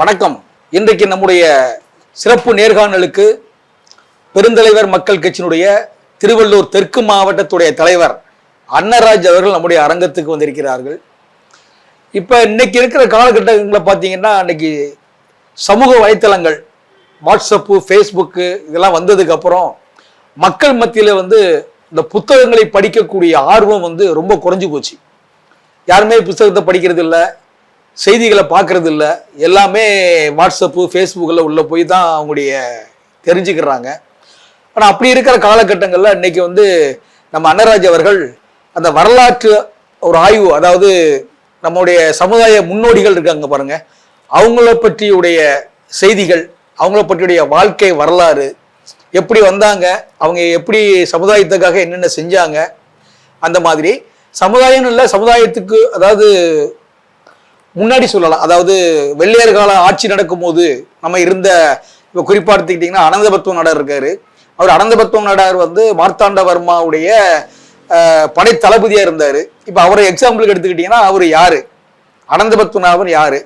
வணக்கம். இன்றைக்கு நம்முடைய சிறப்பு நேர்காணலுக்கு பெருந்தலைவர் மக்கள் கட்சியினுடைய திருவள்ளூர் தெற்கு மாவட்டத்துடைய தலைவர் அன்னராஜ் அவர்கள் நம்முடைய அரங்கத்துக்கு வந்திருக்கிறார்கள். இப்போ இன்னைக்கு இருக்கிற காலகட்டங்களில் பார்த்தீங்கன்னா இன்னைக்கு சமூக வலைத்தளங்கள் வாட்ஸ்அப்பு ஃபேஸ்புக்கு இதெல்லாம் வந்ததுக்கப்புறம் மக்கள் மத்தியில் வந்து இந்த புத்தகங்களை படிக்கக்கூடிய ஆர்வம் வந்து ரொம்ப குறைஞ்சு போச்சு. யாருமே புத்தகத்தை படிக்கிறது இல்லை செய்திகளை பார்க்கறது இல்லை எல்லாமே வாட்ஸ்அப்பு ஃபேஸ்புக்கில் உள்ளே போய் தான் அவங்களுடைய தெரிஞ்சுக்கிறாங்க. ஆனால் அப்படி இருக்கிற காலகட்டங்களில் இன்றைக்கி வந்து நம்ம அன்னராஜ் அவர்கள் அந்த வரலாற்று ஒரு ஆய்வு அதாவது நம்முடைய சமுதாய முன்னோடிகள் இருக்காங்க பாருங்க. அவங்கள பற்றியுடைய செய்திகள் அவங்கள பற்றியுடைய வாழ்க்கை வரலாறு எப்படி வந்தாங்க அவங்க எப்படி சமுதாயத்துக்காக என்னென்ன செஞ்சாங்க அந்த மாதிரி. சமுதாயம் இல்லை சமுதாயத்துக்கு அதாவது முன்னாடி சொல்லலாம். அதாவது வெள்ளையர் கால ஆட்சி நடக்கும்போது நம்ம இருந்த இப்போ குறிப்பாக எடுத்துக்கிட்டிங்கன்னா அனந்தபத்துவ நாடார் இருக்காரு. அவர் அனந்தபத்துவ நாடார் வந்து மார்த்தாண்டவர்மாவுடைய படை தளபதியாக இருந்தார். இப்போ அவரை எக்ஸாம்பிளுக்கு எடுத்துக்கிட்டிங்கன்னா அவர் யார்? அனந்தபத்துவநாதன் யார்?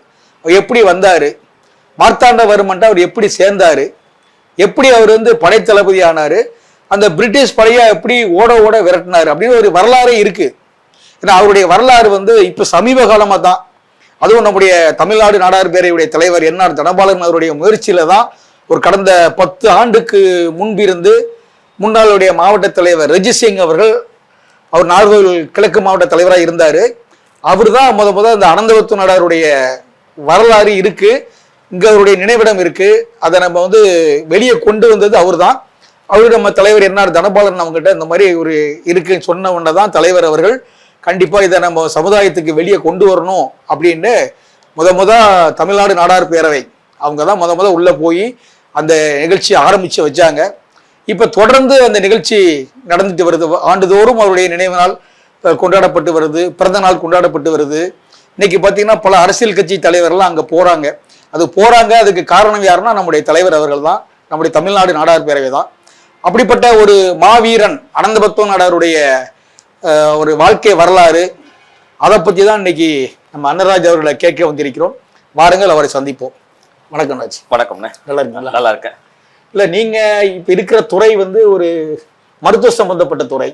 அவர் எப்படி வந்தார்? மார்த்தாண்டவர்மன்ட்டு அவர் எப்படி சேர்ந்தார்? எப்படி அவர் வந்து படை தளபதி ஆனார்? அந்த பிரிட்டிஷ் படையை எப்படி ஓட ஓட விரட்டினார்? அப்படின்னு ஒரு வரலாறே இருக்குது ஏன்னா அவருடைய வரலாறு வந்து இப்போ சமீப காலமாக தான் அதுவும் நம்முடைய தமிழ்நாடு நாடார் பேரையுடைய தலைவர் என்ஆர் தனபாலன் அவருடைய முயற்சியில தான் ஒரு கடந்த பத்து ஆண்டுக்கு முன்பிருந்து முன்னாளுடைய மாவட்ட தலைவர் ரஜி சிங் அவர்கள் அவர் நாகர்கோவில் கிழக்கு மாவட்ட தலைவராக இருந்தார். அவர் தான் முத முத இந்த அனந்தவத்து நாடாருடைய வரலாறு இருக்கு. இங்கே அவருடைய நினைவிடம் இருக்கு. அதை நம்ம வந்து வெளியே கொண்டு வந்தது அவர் தான் அவர் நம்ம தலைவர் என்ஆர் தனபாலன் அவங்ககிட்ட இந்த மாதிரி ஒரு இருக்குன்னு சொன்ன உடனே தான் தலைவர் அவர்கள் கண்டிப்பாக இதை நம்ம சமுதாயத்துக்கு வெளியே கொண்டு வரணும் அப்படின்னு முத முத தமிழ்நாடு நாடார் பேரவை. அவங்க தான் முத முத உள்ளே போய் அந்த நிகழ்ச்சியை ஆரம்பித்து வச்சாங்க. இப்போ தொடர்ந்து அந்த நிகழ்ச்சி நடந்துட்டு வருது. ஆண்டுதோறும் அவருடைய நினைவு நாள் கொண்டாடப்பட்டு வருது. பிறந்த நாள் கொண்டாடப்பட்டு வருது. இன்னைக்கு பார்த்தீங்கன்னா பல அரசியல் கட்சி தலைவர்லாம் அங்கே போகிறாங்க அது போகிறாங்க அதுக்கு காரணம் யாருன்னா நம்முடைய தலைவர் அவர்கள் தான் நம்முடைய தமிழ்நாடு நாடார் பேரவை தான் அப்படிப்பட்ட ஒரு மாவீரன் அனந்தபத்துவ நாடாருடைய ஒரு வாழ்க்கை வரலாறு. அதை பற்றி தான் இன்னைக்கு நம்ம அன்னராஜ் அவர்களை கேட்க வந்திருக்கிறோம். வாருங்கள் அவரை சந்திப்போம். வணக்கம் ராஜ். வணக்கம்ண்ணே. நல்லா இருக்கீங்களா? நல்லா இருக்கேன் இல்லை நீங்க இப்ப இருக்கிற துறை வந்து ஒரு மருத்துவ சம்பந்தப்பட்ட துறை.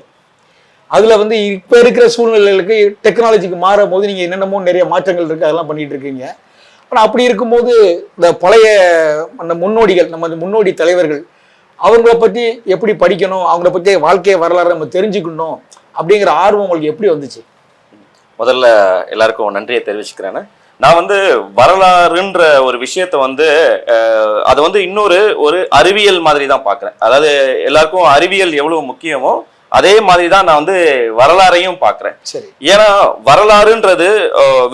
அதுல வந்து இப்ப இருக்கிற சூழ்நிலைகளுக்கு டெக்னாலஜிக்கு மாறும் போது நீங்க என்னென்னமோ நிறைய மாற்றங்கள் இருக்கு அதெல்லாம் பண்ணிட்டு இருக்கீங்க. ஆனா அப்படி இருக்கும்போது இந்த பழைய அந்த முன்னோடிகள் நம்ம முன்னோடி தலைவர்கள் அவங்கள பத்தி எப்படி படிக்கணும் அவங்கள பத்தி வாழ்க்கை வரலாறு நம்ம தெரிஞ்சுக்கணும் அப்படிங்கிற ஆர்வம் உங்களுக்கு எப்படி வந்துச்சு? முதல்ல எல்லாருக்கும் நன்றியை தெரிவிச்சுக்கிறேன்னு நான் வந்து வரலாறுன்ற ஒரு விஷயத்த வந்து அதை வந்து இன்னொரு ஒரு அறிவியல் மாதிரி தான் பார்க்குறேன். அதாவது எல்லாருக்கும் அறிவியல் எவ்வளவு முக்கியமோ அதே மாதிரி தான் நான் வந்து வரலாறையும் பார்க்குறேன். சரி. ஏன்னா வரலாறுன்றது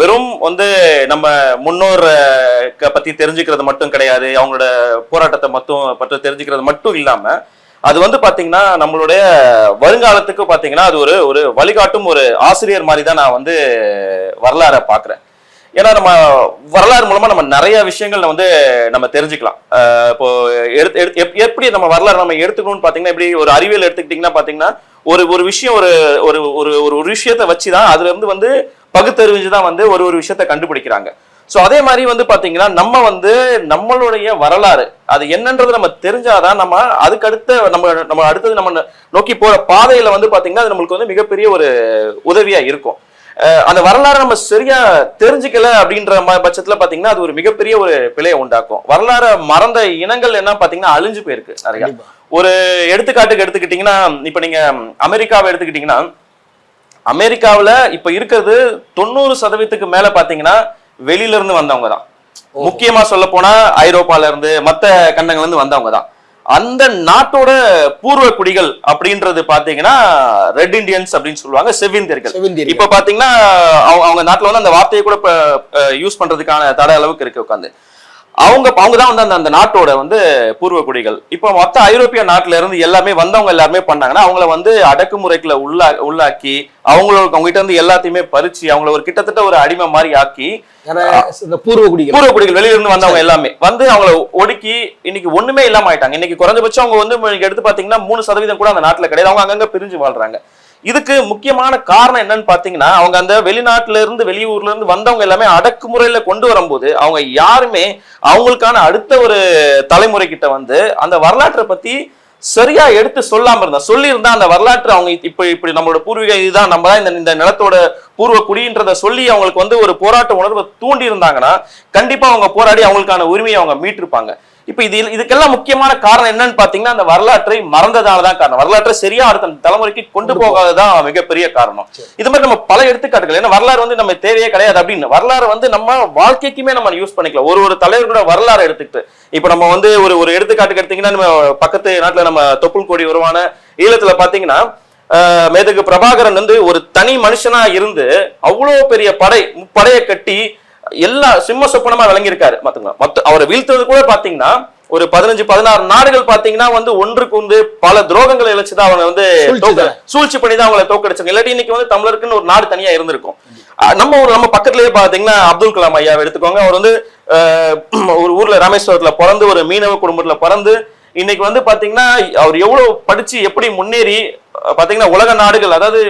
வெறும் வந்து நம்ம முன்னோர் பத்தி தெரிஞ்சுக்கிறது மட்டும் கிடையாது அவங்களோட போராட்டத்தை மட்டும் பற்றி தெரிஞ்சுக்கிறது மட்டும் இல்லாம அது வந்து பாத்தீங்கன்னா நம்மளுடைய வருங்காலத்துக்கு பாத்தீங்கன்னா அது ஒரு ஒரு வழிகாட்டும் ஒரு ஆசிரியர் மாதிரி தான் நான் வந்து வரலாறை பார்க்குறேன் ஏன்னா நம்ம வரலாறு மூலமா நம்ம நிறைய விஷயங்கள் வந்து நம்ம தெரிஞ்சுக்கலாம். இப்போ எடுத்து எடுத்து எப்- எப்படி நம்ம வரலாறு நம்ம எடுத்துக்கணும்னு பாத்தீங்கன்னா எப்படி ஒரு அறிவியல் எடுத்துக்கிட்டீங்கன்னா பாத்தீங்கன்னா ஒரு ஒரு விஷயம் ஒரு ஒரு ஒரு ஒரு ஒரு விஷயத்தை வச்சு தான் அதுல இருந்து வந்து பகுத்தறிஞ்சு தான் வந்து ஒரு ஒரு விஷயத்தை கண்டுபிடிக்கிறாங்க. ஸோ அதே மாதிரி வந்து பாத்தீங்கன்னா நம்ம வந்து நம்மளுடைய வரலாறு அது என்னன்றது நம்ம தெரிஞ்சாதான் நம்ம அதுக்கு அடுத்த நம்ம நம்ம அடுத்தது நம்ம நோக்கி போற பாதையில வந்து பாத்தீங்கன்னா அது நம்மளுக்கு வந்து மிகப்பெரிய ஒரு உதவியா இருக்கும். அந்த வரலாறு நம்ம சரியா தெரிஞ்சுக்கல அப்படின்ற பட்சத்துல பாத்தீங்கன்னா அது ஒரு மிகப்பெரிய ஒரு பிழையை உண்டாக்கும். வரலாறு மறந்த இனங்கள் என்ன பாத்தீங்கன்னா அழிஞ்சு போயிருக்கு நிறைய ஒரு எடுத்துக்காட்டுக்கு எடுத்துக்கிட்டீங்கன்னா இப்ப நீங்க அமெரிக்காவை எடுத்துக்கிட்டீங்கன்னா அமெரிக்காவுல இப்ப இருக்கிறது தொண்ணூறு சதவீதத்துக்கு மேல பாத்தீங்கன்னா வெளியில இருந்து வந்தவங்க தான் முக்கியமா சொல்ல போனா ஐரோப்பால இருந்து மத்த கண்டங்கள்ல இருந்து வந்தவங்க தான் அந்த நாட்டோட பூர்வ குடிகள் அப்படின்றது பாத்தீங்கன்னா ரெட் இண்டியன்ஸ் அப்படின்னு சொல்லுவாங்க செவிந்தியர்கள். இப்ப பாத்தீங்கன்னா அவங்க அவங்க நாட்டுல வந்து அந்த வார்த்தையை கூட யூஸ் பண்றதுக்கான தடை அளவுக்கு இருக்கு உட்காந்து. அவங்க அவங்க தான் வந்து அந்த அந்த நாட்டோட வந்து பூர்வ குடிகள். இப்போ மொத்த ஐரோப்பிய நாட்டுல இருந்து எல்லாமே வந்தவங்க எல்லாருமே பண்ணாங்கன்னா அவங்கள வந்து அடக்குமுறைக்குள்ள உள்ளா உள்ளாக்கி அவங்களோட அவங்க கிட்ட இருந்து எல்லாத்தையுமே பறிச்சு அவங்கள ஒரு கிட்டத்தட்ட ஒரு அடிமை மாதிரி ஆக்கி பூர்வ குடிகள். பூர்வ குடிகள் வெளியில இருந்து வந்தவங்க எல்லாமே. வந்து அவங்கள ஒடுக்கி இன்னைக்கு ஒண்ணுமே இல்லாம ஆயிட்டாங்க. இன்னைக்கு குறைஞ்சபட்சம் அவங்க வந்து எடுத்து பாத்தீங்கன்னா மூணு சதவீதம் கூட அந்த நாட்டுல கிடையாது. அவங்க அங்கங்க பிரிஞ்சு வாழ்றாங்க. இதுக்கு முக்கியமான காரணம் என்னன்னு பாத்தீங்கன்னா அவங்க அந்த வெளிநாட்டுல இருந்து வெளியூர்ல இருந்து வந்தவங்க எல்லாமே அடக்குமுறையில கொண்டு வரும்போது அவங்க யாருமே அவங்களுக்கான அடுத்த ஒரு தலைமுறை கிட்ட வந்து அந்த வரலாற்றை பத்தி சரியா எடுத்து சொல்லாம இருந்தா சொல்லி இருந்தா அந்த வரலாற்று அவங்க இப்ப இப்படி நம்மளோட பூர்வீக இதுதான் நம்ம தான் இந்த இந்த நிலத்தோட பூர்வ குடின்றத சொல்லி அவங்களுக்கு வந்து ஒரு போராட்ட உணர்வை தூண்டி இருந்தாங்கன்னா கண்டிப்பா அவங்க போராடி அவங்களுக்கான உரிமையை அவங்க மீட்டிருப்பாங்க. இப்ப இது இதுக்கெல்லாம் முக்கியமான காரணம் என்னன்னு பாத்தீங்கன்னா அந்த வரலாற்றை மறந்ததாலதான் காரணம். வரலாற்றை சரியா அடுத்த தலைமுறைக்கு கொண்டு போகாததான் மிகப்பெரிய காரணம். இது மாதிரி நம்ம பல எடுத்துக்காட்டுகள். ஏன்னா வரலாறு வந்து நம்ம தேவையே கிடையாது அப்படின்னு. வரலாறு வந்து நம்ம வாழ்க்கைக்குமே நம்ம யூஸ் பண்ணிக்கலாம். ஒரு ஒரு தலைவர்களோட வரலாறு எடுத்துக்கிட்டு. இப்ப நம்ம வந்து ஒரு ஒரு எடுத்துக்காட்டுக்கு எடுத்தீங்கன்னா நம்ம பக்கத்து நாட்டுல நம்ம தொப்புள் கொடி உருவான ஈழத்துல பாத்தீங்கன்னா மேதகு பிரபாகரன் வந்து ஒரு தனி மனுஷனா இருந்து அவ்வளவு பெரிய படை படையை கட்டி எல்லா சிம்ம சொப்பனமா விளங்கியிருக்காரு. மத்தவங்க மத்த அவரை வீழ்த்தது கூட பாத்தீங்கன்னா ஒரு பதினஞ்சு பதினாறு நாடுகள் பாத்தீங்கன்னா வந்து ஒன்றுக்கு வந்து பல துரோகங்களை இழைச்சுதான் அவங்க வந்து சூழ்ச்சி பண்ணி தான் அவங்களை தோக்கடிச்சாங்க இல்லாட்டி இன்னைக்கு வந்து தமிழருக்குன்னு ஒரு நாடு தனியா இருந்திருக்கும். நம்ம ஊர் நம்ம பக்கத்துலயே பாத்தீங்கன்னா அப்துல் கலாம் ஐயா எடுத்துக்கோங்க. அவர் வந்து ஒரு ஊர்ல ராமேஸ்வரத்துல பிறந்து ஒரு மீனவ குடும்பத்துல பிறந்து இன்னைக்கு வந்து பாத்தீங்கன்னா அவர் எவ்வளவு படிச்சு எப்படி முன்னேறி பாத்தீங்கன்னா உலக நாடுகள் அதாவது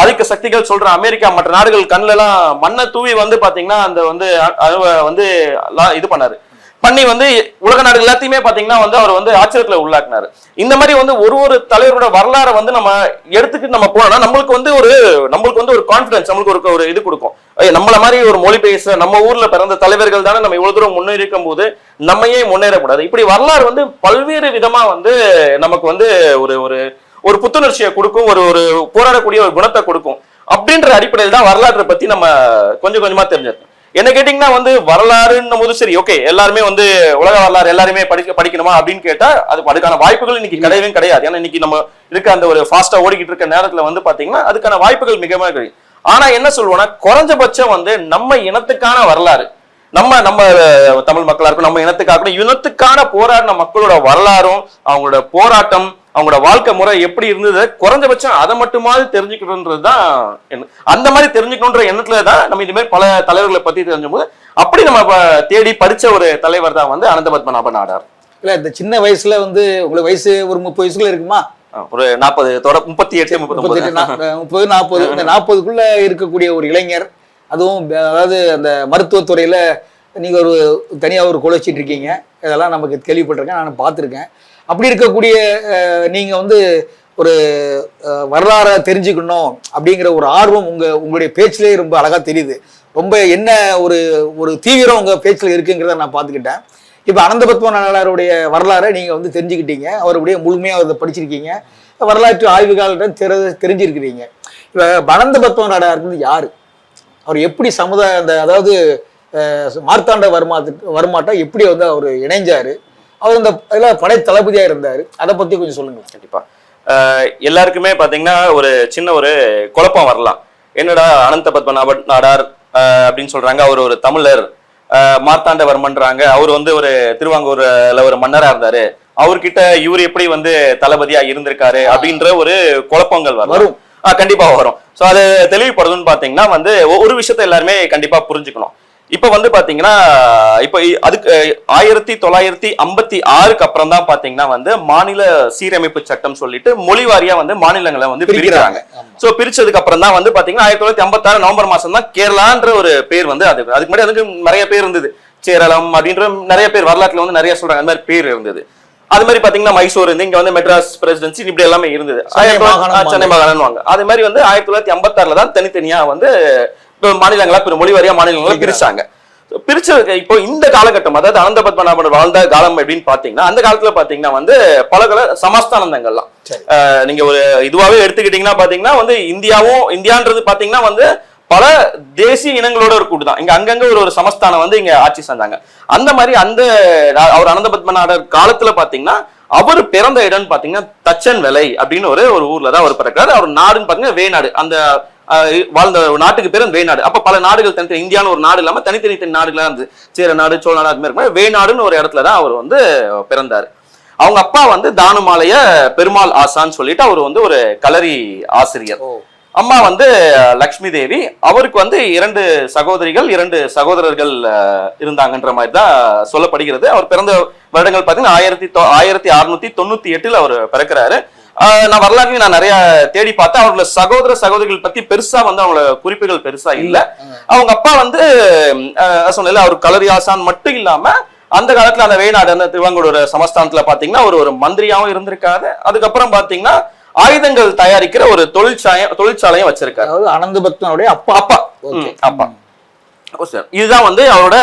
ஆதிக்க சக்திகள் சொல்ற அமெரிக்கா மற்ற நாடுகள் கண்ணுல எல்லாம் மண்ணை தூவி வந்து பாத்தீங்கன்னா அந்த வந்து அணுவை வந்து இது பண்ணாரு. பண்ணி வந்து உலக நாடுகள் எல்லாத்தையுமே பாத்தீங்கன்னா வந்து அவர் வந்து ஆச்சரியத்துல உள்ளாக்குனாரு. இந்த மாதிரி வந்து ஒரு ஒரு தலைவரோட வரலாறை வந்து நம்ம எடுத்துக்கிட்டு நம்ம போனோம்னா நம்மளுக்கு வந்து ஒரு நம்மளுக்கு வந்து ஒரு கான்பிடன்ஸ் நம்மளுக்கு ஒரு ஒரு இது கொடுக்கும். நம்மள மாதிரி ஒரு மொழி பேச நம்ம ஊர்ல பிறந்த தலைவர்கள் தானே நம்ம இவ்வளவு தூரம் முன்னேறிக்கும் போது நம்மையே முன்னேறக்கூடாது. இப்படி வரலாறு வந்து பல்வேறு விதமா வந்து நமக்கு வந்து ஒரு ஒரு ஒரு புத்துணர்ச்சியை கொடுக்கும் ஒரு ஒரு போராடக்கூடிய ஒரு குணத்தை கொடுக்கும். அப்படின்ற அடிப்படையில் தான் வரலாற்றை பத்தி நம்ம கொஞ்சம் கொஞ்சமா தெரிஞ்சிருக்கோம் என்ன கேட்டீங்கன்னா வந்து வரலாறுன்னும் போது சரி ஓகே எல்லாருமே வந்து உலக வரலாறு எல்லாருமே படிக்க படிக்கணுமா அப்படின்னு கேட்டா அது அதுக்கான வாய்ப்புகள் இன்னைக்கு கிடையவே கிடையாது. ஏன்னா இன்னைக்கு நம்ம இருக்க அந்த ஒரு ஃபாஸ்டா ஓடிக்கிட்டு இருக்க நேரத்துல வந்து பாத்தீங்கன்னா அதுக்கான வாய்ப்புகள் மிக மிக கிடையாது ஆனா என்ன சொல்லுவோம்னா குறைஞ்சபட்சம் வந்து நம்ம இனத்துக்கான வரலாறு. நம்ம நம்ம தமிழ் மக்களா இருக்கும் நம்ம இனத்துக்காக இனத்துக்கான போராடின மக்களோட வரலாறும் அவங்களோட போராட்டம் அவங்களோட வாழ்க்கை முறை எப்படி இருந்தது குறைஞ்சபட்சம் அதை மட்டுமாவது தெரிஞ்சுக்கணுன்றது தான் எண்ணம். அந்த மாதிரி தெரிஞ்சுக்கணுன்ற எண்ணத்துல தான் நம்ம இது மாதிரி பல தலைவர்களை பத்தி தெரிஞ்சும்போது அப்படி நம்ம தேடி படிச்ச ஒரு தலைவர் தான் வந்து அனந்த பத்மநாப நாடார் இல்ல இந்த சின்ன வயசுல வந்து உங்களுக்கு வயசு ஒரு முப்பது வயசுக்குள்ள இருக்குமா? ஒரு நாற்பது தொட முப்பத்தி எட்டு முப்பத்தி முப்பது நாற்பது இந்த நாற்பதுக்குள்ள இருக்கக்கூடிய ஒரு இளைஞர் அதுவும் அதாவது அந்த மருத்துவத்துறையில நீங்க ஒரு தனியா ஒரு கொலை வச்சிட்டு இருக்கீங்க. இதெல்லாம் நமக்கு கேள்விப்பட்டிருக்கேன் நான் பார்த்துருக்கேன். அப்படி இருக்கக்கூடிய நீங்கள் வந்து ஒரு வரலாறை தெரிஞ்சுக்கணும் அப்படிங்கிற ஒரு ஆர்வம் உங்கள் உங்களுடைய பேச்சிலே ரொம்ப அழகாக தெரியுது. ரொம்ப என்ன ஒரு ஒரு தீவிரம் உங்கள் பேச்சில் இருக்குங்கிறத நான் பார்த்துக்கிட்டேன். இப்போ அனந்தபத்ம நாடாருடைய வரலாறை நீங்கள் வந்து தெரிஞ்சுக்கிட்டீங்க. அவருடைய முழுமையாக அதை படிச்சிருக்கீங்க. வரலாற்று ஆய்வுகாலிடம் தெரி தெரிஞ்சிருக்கிறீங்க. இப்போ அனந்தபத்ம நாடார் வந்து அவர் எப்படி சமுதாய அந்த அதாவது மார்த்தாண்ட வருமாத்து வருமாட்டம் எப்படி வந்து அவர் இணைஞ்சார்? அவர் அந்த இதில் படை தளபதியா இருந்தாரு. அதை பத்தி கொஞ்சம் சொல்லுங்க. கண்டிப்பா. அஹ் எல்லாருக்குமே பாத்தீங்கன்னா ஒரு சின்ன ஒரு குழப்பம் வரலாம். என்னடா அனந்த பத்மநாப நாடார் அப்படின்னு சொல்றாங்க. அவர் ஒரு தமிழர் மார்த்தாண்டவர்மன்றாங்க. அவர் வந்து ஒரு திருவாங்கூர்ல ஒரு மன்னரா இருந்தாரு. அவர்கிட்ட இவர் எப்படி வந்து தளபதியா இருந்திருக்காரு அப்படின்ற ஒரு குழப்பங்கள் வரும். கண்டிப்பா வரும். சோ அது தெளிவுபடுதுன்னு பாத்தீங்கன்னா வந்து ஒரு விஷயத்த எல்லாருமே கண்டிப்பா புரிஞ்சுக்கணும். இப்ப வந்து பாத்தீங்கன்னா இப்ப அதுக்கு ஆயிரத்தி தொள்ளாயிரத்தி ஐம்பத்தி ஆறுக்கு அப்புறம் தான் பாத்தீங்கன்னா வந்து மாநில சீரமைப்பு சட்டம் சொல்லிட்டு மொழி வாரியா வந்து மாநிலங்களை வந்து பிரிக்கிறாங்க. சோ பிரிச்சதுக்கு அப்புறம் தான் வந்து பாத்தீங்கன்னா ஆயிரத்தி தொள்ளாயிரத்தி ஐம்பத்தாறு நவம்பர் மாசம் தான் கேரளான்ற ஒரு பேர் வந்து அது அதுக்கு முன்னாடி அதுக்கு நிறைய பேர் இருந்தது. சேரளம் அப்படின்ற நிறைய பேர் வரலாற்றுல வந்து நிறைய சொல்றாங்க. அந்த மாதிரி பேர் இருந்தது. அது மாதிரி பாத்தீங்கன்னா மைசூர் இருந்து இங்க வந்து மெட்ராஸ் பிரசிடென்சி இப்படி எல்லாமே இருந்தது. சென்னை மாகாணம் மாகாணம்வாங்க அது மாதிரி வந்து ஆயிரத்தி தொள்ளாயிரத்தி ஐம்பத்தாறுல தான் தனித்தனியா வந்து மாநிலங்களா பிற மொழி வாரியா மாநிலங்களா பிரிச்சாங்க. பிரிச்சதுக்கு இப்போ இந்த காலகட்டம் அதாவது அனந்த பத்மநாபன் வாழ்ந்த காலம் அப்படின்னு பாத்தீங்கன்னா அந்த காலத்துல பாத்தீங்கன்னா வந்து பல சரி. அஹ், நீங்க ஒரு இதுவாவே எடுத்துக்கிட்டீங்கன்னா பாத்தீங்கன்னா வந்து இந்தியாவும் இந்தியான்றது பாத்தீங்கன்னா வந்து பல தேசிய இனங்களோட ஒரு கூட்டு தான் இங்க அங்கங்க ஒரு ஒரு சமஸ்தானம் வந்து இங்க ஆட்சி செஞ்சாங்க. அந்த மாதிரி அந்த அவர் அனந்த பத்மநாதர் காலத்துல பாத்தீங்கன்னா அவர் பிறந்த இடம்னு பாத்தீங்கன்னா தச்சன் விலை அப்படின்னு ஒரு ஒரு ஊர்ல தான் அவர் பிறக்கிறாரு. அவர் நாடுன்னு பாத்தீங்கன்னா வேநாடு. அந்த வாழ்ந்த ஒரு நாட்டுக்கு பேர் வேநாடு அப்ப பல நாடுகள் தனித்தனி இந்தியான்னு ஒரு நாடு இல்லாம தனித்தனி தனி நாடுகளா இருந்தது. சேர நாடு சோழ நாடு அது மாதிரி வேநாடுன்னு ஒரு இடத்துல தான் அவர் வந்து பிறந்தாரு. அவங்க அப்பா வந்து தானுமாலைய பெருமாள் ஆசான்னு சொல்லிட்டு அவர் வந்து ஒரு கலரி ஆசிரியர். அம்மா வந்து லக்ஷ்மி தேவி. அவருக்கு வந்து இரண்டு சகோதரிகள் இரண்டு சகோதரர்கள் இருந்தாங்கன்ற மாதிரி தான் சொல்லப்படுகிறது. அவர் பிறந்த வருடங்கள் பார்த்தீங்கன்னா ஆயிரத்தி ஆயிரத்தி அறுநூத்தி தொண்ணூத்தி எட்டுல அவர் பிறக்கிறாரு. நான் வரலாற்றையும் நான் நிறைய தேடி பார்த்தேன். அவங்களோட சகோதர சகோதரிகள் பத்தி பெருசா வந்து அவங்களோட குறிப்புகள் பெருசா இல்ல. அவங்க அப்பா வந்து சொன்னல அவர் கலரி ஆசான் மட்டும் இல்லாம அந்த காலத்துல அந்த வேணாடு அந்த திருவாங்கூர் சமஸ்தானத்துல பாத்தீங்கன்னா ஒரு ஒரு மந்திரியாவும் இருந்திருக்காரு. அதுக்கப்புறம் பாத்தீங்கன்னா ஆயுதங்கள் தயாரிக்கிற ஒரு தொழிற்சாலையும் தொழிற்சாலையும் வச்சிருக்காரு. அதாவது அனந்த பக்தனுடைய அப்பா. அப்பா. அப்பா. இதுதான் வந்து அவரோட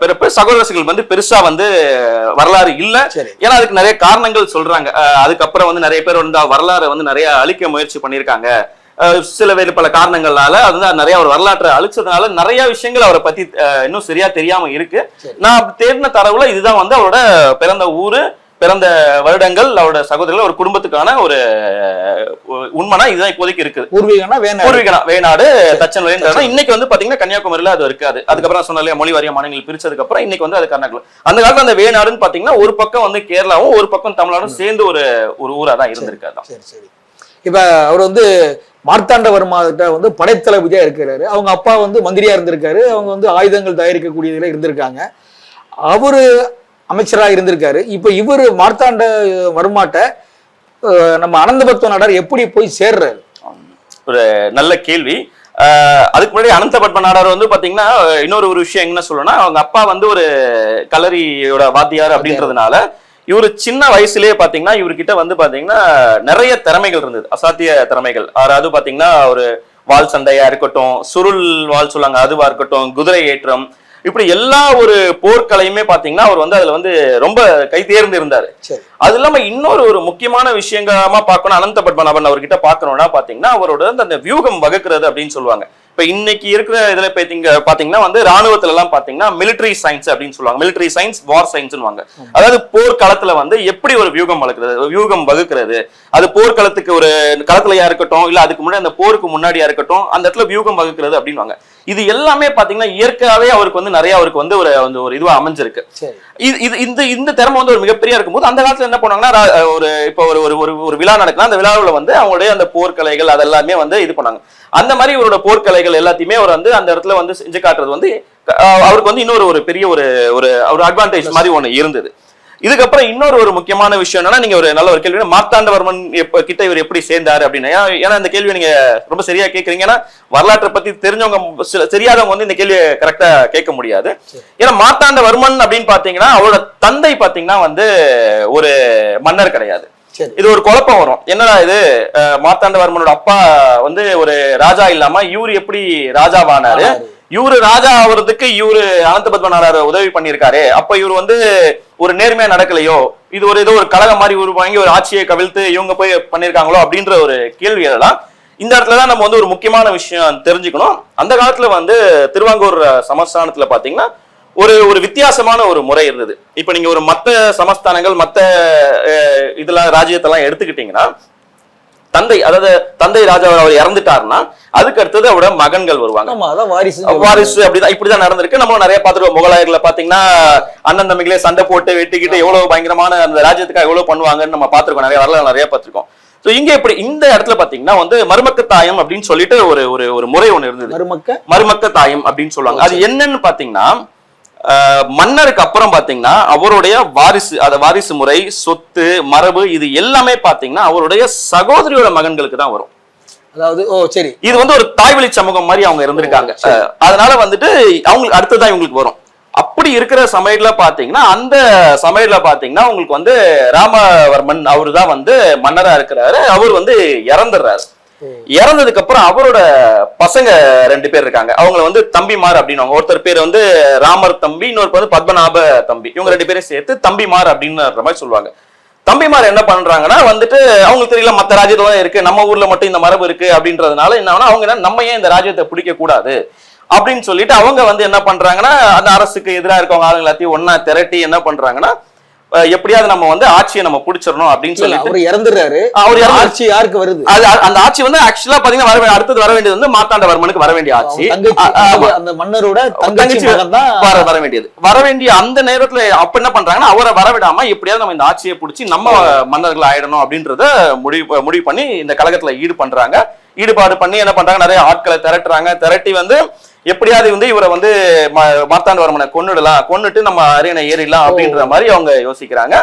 பிறப்பு. சகோதரர்கள் வந்து பெருசா வந்து வரலாறு இல்ல. ஏன்னா அதுக்கு நிறைய காரணங்கள் சொல்றாங்க. அதுக்கப்புறம் வந்து நிறைய பேர் வந்து வரலாறை வந்து நிறைய அழிக்க முயற்சி பண்ணியிருக்காங்க. சில வேறு பல காரணங்களால அது வந்து நிறைய ஒரு வரலாற்றை அழிச்சதுனால நிறைய விஷயங்கள் அவரை பத்தி இன்னும் சரியா தெரியாம இருக்கு. நான் தேடின தரவுல இதுதான் வந்து அவரோட பிறந்த ஊரு பிறந்த வருடங்கள் அவரோட சகோதரர்கள் ஒரு குடும்பத்துக்கான ஒரு உண்மைனா இதுதான் இப்போதைக்கு இருக்குது. பூர்வீகம்னா வேணாடு. பூர்வீகனா வேணாடு தச்சன் இன்னைக்கு வந்து பாத்தீங்கன்னா கன்னியாகுமரியில அது இருக்காது. அதுக்கப்புறம் சொன்ன இல்லையா மொழி வாரிய மாநிலங்கள் பிரிச்சதுக்கு அப்புறம் இன்னைக்கு வந்து அது கர்நாடகா. அந்த காலத்துல அந்த வேணாடுன்னு பாத்தீங்கன்னா ஒரு பக்கம் வந்து கேரளாவும் ஒரு பக்கம் தமிழ்நாடும் சேர்ந்து ஒரு ஒரு ஊரா தான் இருந்திருக்காது சரி சரி. இப்ப அவர் வந்து மார்த்தாண்டவர்மாகிட்ட வந்து படைத்தளபதியா இருக்கிறாரு. அவங்க அப்பா வந்து மந்திரியா இருந்திருக்காரு. அவங்க வந்து ஆயுதங்கள் தயாரிக்கக்கூடியதுல இருந்திருக்காங்க. அவரு அமைச்சரா இருந்திருக்காரு. இப்ப இவரு மார்த்தாண்ட வருமாட்ட நம்ம அனந்தபத்ம நாடார் எப்படி போய் சேர்றாரு? ஒரு நல்ல கேள்வி. அதுக்கு முன்னாடி அனந்த பத்மநாடார் வந்து பாத்தீங்கன்னா இன்னொரு ஒரு விஷயம் என்ன சொல்லணும்னா அவங்க அப்பா வந்து ஒரு கலரியோட வாத்தியார் அப்படின்றதுனால இவரு சின்ன வயசுலயே பாத்தீங்கன்னா இவர்கிட்ட வந்து பாத்தீங்கன்னா நிறைய திறமைகள் இருந்தது. அசாத்திய திறமைகள். அதாவது பாத்தீங்கன்னா ஒரு வால் சண்டையா இருக்கட்டும் சுருள் வால் சொல்லுவாங்க அதுவா இருக்கட்டும் குதிரை ஏற்றம் இப்படி எல்லா ஒரு போர்க்கலையுமே பாத்தீங்கன்னா அவர் வந்து அதுல வந்து ரொம்ப கை தேர்ந்து இருந்தாரு. அது இல்லாம இன்னொரு ஒரு முக்கியமான விஷயங்கமா பார்க்கணும் அனந்த பத்மநாபன் அவர்கிட்ட பார்க்கணும்னா பாத்தீங்கன்னா அவரோட அந்த வியூகம் வகுக்கிறது அப்படின்னு சொல்லுவாங்க. இப்ப இன்னைக்கு இருக்கிற இதுல பாத்தீங்க பாத்தீங்கன்னா வந்து ராணுவத்துல எல்லாம் பாத்தீங்கன்னா மிலிட்டரி சயின்ஸ் அப்படின்னு சொல்லுவாங்க. மிலிட்டரி சயின்ஸ் வார் சயின்ஸ்னுவாங்க அதாவது போர்க்களத்துல வந்து எப்படி ஒரு வியூகம் வளர்க்கிறது வியூகம் வகுக்கிறது அது போர்க்களத்துக்கு ஒரு களத்துலயா இருக்கட்டும் இல்ல அதுக்கு முன்னாடி அந்த போருக்கு முன்னாடியா இருக்கட்டும் அந்த இடத்துல வியூகம் வகுக்கிறது அப்படின்வாங்க இது எல்லாமே பாத்தீங்கன்னா இயற்கையாவே அவருக்கு வந்து நிறைய அவருக்கு வந்து ஒரு ஒரு இதுவா அமைஞ்சிருக்கு. சரி. இது இந்த இந்த திறமை வந்து ஒரு மிகப்பெரிய இருக்கும்போது அந்த காலத்துல என்ன பண்ணுவாங்கன்னா ரா- ஒரு இப்போ ஒரு ஒரு ஒரு விழா நடக்குன்னா அந்த விழாவில் வந்து அவங்களுடைய அந்த போர்க்கலைகள் அதெல்லாமே வந்து இது பண்ணாங்க. அந்த மாதிரி இவரோட போர்க்கலைகள் எல்லாத்தையுமே அவர் வந்து அந்த இடத்துல வந்து செஞ்சு காட்டுறது வந்து அவருக்கு வந்து இன்னொரு ஒரு பெரிய ஒரு ஒரு ஒரு அட்வான்டேஜ் மாதிரி ஒண்ணு இருந்தது. இதுக்கப்புறம் இன்னொரு ஒரு முக்கியமான விஷயம் என்னன்னா நீங்க ஒரு நல்ல ஒரு கேள்வி மார்த்தாண்டவர்மன் கிட்ட இவர் எப்படி சேர்ந்தாரு அப்படின்னு. ஏன்னா- இந்த கேள்வி நீங்க ரொம்ப சரியா கேக்குறீங்க. ஏன்னா வரலாற்றை பத்தி தெரிஞ்சவங்க சில தெரியாதவங்க வந்து இந்த கேள்வியை கரெக்டா கேட்க முடியாது. ஏன்னா மார்த்தாண்டவர்மன் அப்படின்னு பாத்தீங்கன்னா அவரோட தந்தை பாத்தீங்கன்னா வந்து ஒரு மன்னர் கிடையாது. இது ஒரு குழப்பம் வரும். என்னடா இது? மார்த்தாண்டவர்மனோட அப்பா வந்து ஒரு ராஜா இல்லாம இவரு எப்படி ராஜாவானாரு? இவரு ராஜா ஆவறதுக்கு இவரு அனந்த பத்மநாதர் உதவி பண்ணியிருக்காரு. அப்ப இவர் வந்து ஒரு நேர்மையா நடக்கலையோ இது ஒரு ஏதோ ஒரு கழகம் மாதிரி உருவாங்கி ஒரு ஆட்சியை கவிழ்த்து இவங்க போய் பண்ணிருக்காங்களோ அப்படின்ற ஒரு கேள்வி எழலாம் இந்த இடத்துல தான் நம்ம வந்து ஒரு முக்கியமான விஷயம் தெரிஞ்சுக்கணும். அந்த காலத்துல வந்து திருவாங்கூர் சமஸ்தானத்துல பாத்தீங்கன்னா ஒரு ஒரு வித்தியாசமான ஒரு முறை இருந்தது. இப்ப நீங்க ஒரு மத்த சமஸ்தானங்கள் மத்த அஹ், இதெல்லாம் ராஜ்யத்தெல்லாம் எடுத்துக்கிட்டீங்கன்னா தந்தை அதாவது தந்தை ராஜா அவர் இறந்துட்டாருன்னா அதுக்கு அடுத்தது அவரோட மகன்கள் வருவாங்க. வாரிசு வாரிசு அப்படிதான் இப்படிதான் நடந்திருக்கு. நம்ம நிறைய பார்த்துருக்கோம். முகலாயர்களை பாத்தீங்கன்னா அண்ணன் தம்பிகளே சண்டை போட்டு வெட்டிக்கிட்டு எவ்வளவு பயங்கரமான அந்த ராஜ்யத்துக்காக எவ்வளவு பண்ணுவாங்கன்னு நம்ம பார்த்திருக்கோம். நிறைய வரலாறு நிறைய பார்த்திருக்கோம். சோ இங்க இப்படி இந்த இடத்துல பாத்தீங்கன்னா வந்து மருமக்க தாயம் அப்படின்னு சொல்லிட்டு ஒரு ஒரு ஒரு முறை ஒண்ணு இருந்தது. மருமக்க? மருமக்க தாயம் அப்படின்னு சொல்லுவாங்க. அது என்னன்னு பாத்தீங்கன்னா மன்னருக்கு அப்புறம் பாத்தீங்கன்னா அவருடைய வாரிசு அத வாரிசு முறை சொத்து மரபு இது எல்லாமே பாத்தீங்கன்னா அவருடைய சகோதரியோட மகன்களுக்கு தான் வரும். அதாவது ஓ சரி. இது வந்து ஒரு தாய்வழி சமூகம் மாதிரி அவங்க இருந்திருக்காங்க. அதனால வந்துட்டு அவங்களுக்கு அடுத்ததான் இவங்களுக்கு வரும். அப்படி இருக்கிற சமையல்ல பாத்தீங்கன்னா அந்த சமையல்ல பாத்தீங்கன்னா உங்களுக்கு வந்து ராமவர்மன் அவரு தான் வந்து மன்னரா இருக்கிறாரு. அவர் வந்து இறந்துடுறாரு. இறந்ததுக்கு அப்புறம் அவரோட பசங்க ரெண்டு பேர் இருக்காங்க. அவங்கள வந்து தம்பிமார் அப்படின்னு ஒருத்தர் பேர் வந்து ராமர் தம்பி இன்னொரு வந்து பத்மநாப தம்பி. இவங்க ரெண்டு பேரும் சேர்த்து தம்பிமார் அப்படின்னு மாதிரி சொல்லுவாங்க. தம்பிமார் என்ன பண்றாங்கன்னா வந்துட்டு அவங்களுக்கு தெரியல மத்த ராஜ்யத்துல இருக்கு. நம்ம ஊர்ல மட்டும் இந்த மரபு இருக்கு அப்படின்றதுனால என்ன அவங்க என்ன நம்ம ஏன் இந்த ராஜ்யத்தை பிடிக்க கூடாது? அப்படின்னு சொல்லிட்டு அவங்க வந்து என்ன பண்றாங்கன்னா அந்த அரசுக்கு எதிராக இருக்கவங்க ஆளுங்க எல்லாத்தையும் ஒன்னா திரட்டி என்ன பண்றாங்கன்னா எப்படியாவது நம்ம வந்து ஆட்சியை நம்ம பிடிச்சிடணும் அப்படின்னு சொல்லிட்டு அவர் இறந்துடுறாரு. அவர் ஆட்சி யாருக்கு வருது? அந்த ஆட்சி வந்து ஆக்சுவலா பாத்தீங்கன்னா வர அடுத்தது வர வேண்டியது வந்து மார்த்தாண்டவர்மனுக்கு வர வேண்டிய ஆட்சி. அந்த மன்னரோட தங்கச்சி வர வர வேண்டியது. வர வேண்டிய அந்த நேரத்துல அப்ப என்ன பண்றாங்கன்னா அவரை வரவிடாம எப்படியாவது நம்ம இந்த ஆட்சியை பிடிச்சி நம்ம மன்னர்கள் ஆயிடணும் அப்படின்றத முடிவு முடிவு பண்ணி இந்த கழகத்துல ஈடு பண்றாங்க ஈடுபாடு பண்ணி என்ன பண்றாங்க நிறைய ஆட்களை திரட்டுறாங்க. திரட்டி வந்து எப்படியாவது வந்து இவரை வந்து மார்த்தாண்டவர்மனை கொன்னுடலாம் கொன்னுட்டு நம்ம அரியணை ஏறிடலாம் அப்படின்ற மாதிரி அவங்க யோசிக்கிறாங்க.